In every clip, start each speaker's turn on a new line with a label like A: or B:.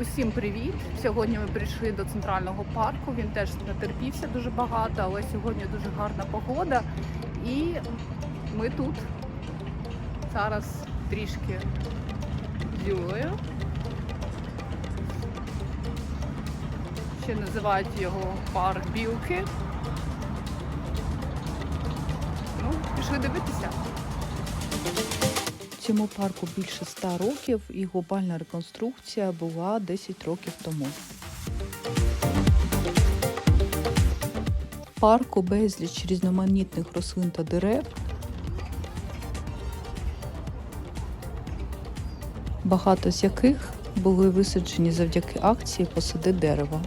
A: Усім привіт! Сьогодні ми прийшли до центрального парку. Він теж натерпівся дуже багато, але сьогодні дуже гарна погода. І ми тут зараз трішки з Ще називають його парк Білки. Ну, пішли дивитися.
B: Цьому парку більше 100 років і глобальна реконструкція була 10 років тому. Парку безліч різноманітних рослин та дерев. Багато з яких були висаджені завдяки акції Посади дерево.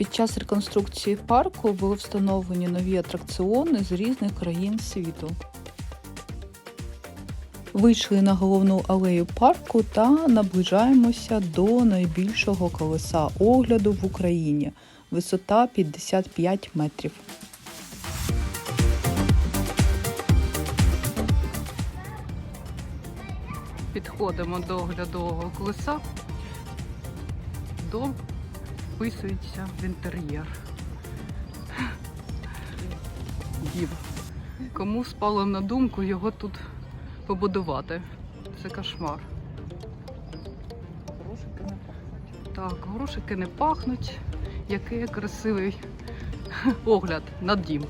B: Під час реконструкції парку були встановлені нові атракціони з різних країн світу. Вийшли на головну алею парку та наближаємося до найбільшого колеса огляду в Україні. Висота 55 метрів.
A: Підходимо до оглядового колеса, дом вписується в інтер'єр. Дів. Кому спало на думку його тут побудувати? Це кошмар. Горошики не пахнуть. Так, горошики не пахнуть. Який красивий огляд на дім.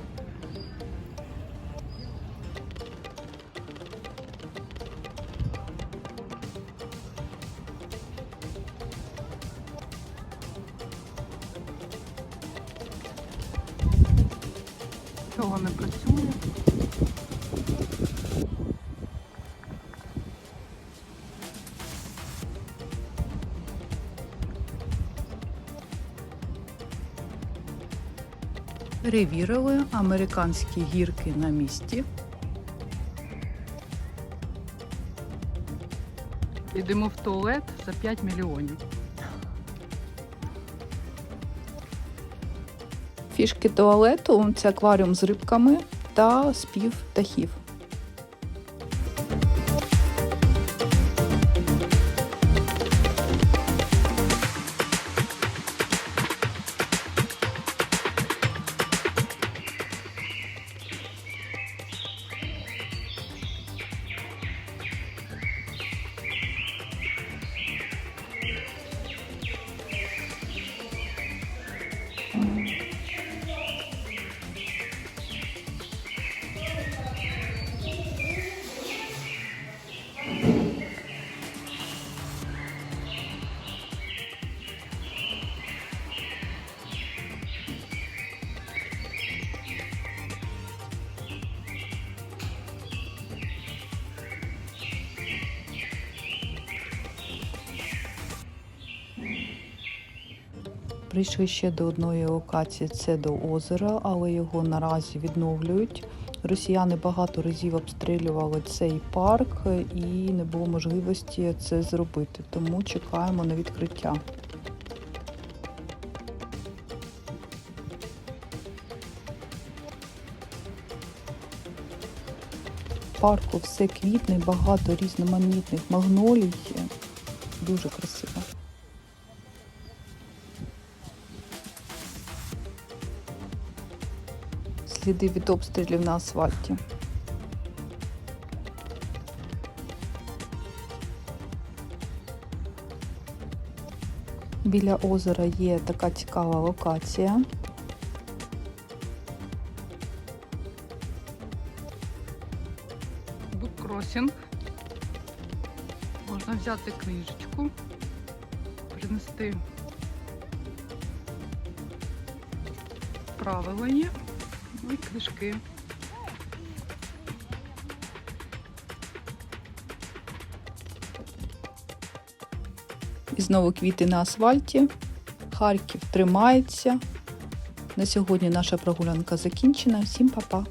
A: Цього не працює.
B: Перевірили американські гірки на місці.
A: Йдемо в туалет за 5 мільйонів.
B: Фішки туалету це акваріум з рибками та спів птахів. Прийшли ще до одної локації, це до озера, але його наразі відновлюють. Росіяни багато разів обстрілювали цей парк і не було можливості це зробити, тому чекаємо на відкриття. Парку все квітне, багато різноманітних магнолій. Дуже красиво. Сліди від обстрілів на асфальті. Біля озера є така цікава локація.
A: Буккросінг. Можна взяти книжечку, принести правила є ну книжки.
B: І знову квіти на асфальті. Харків тримається. На сьогодні наша прогулянка закінчена. Всім па-па!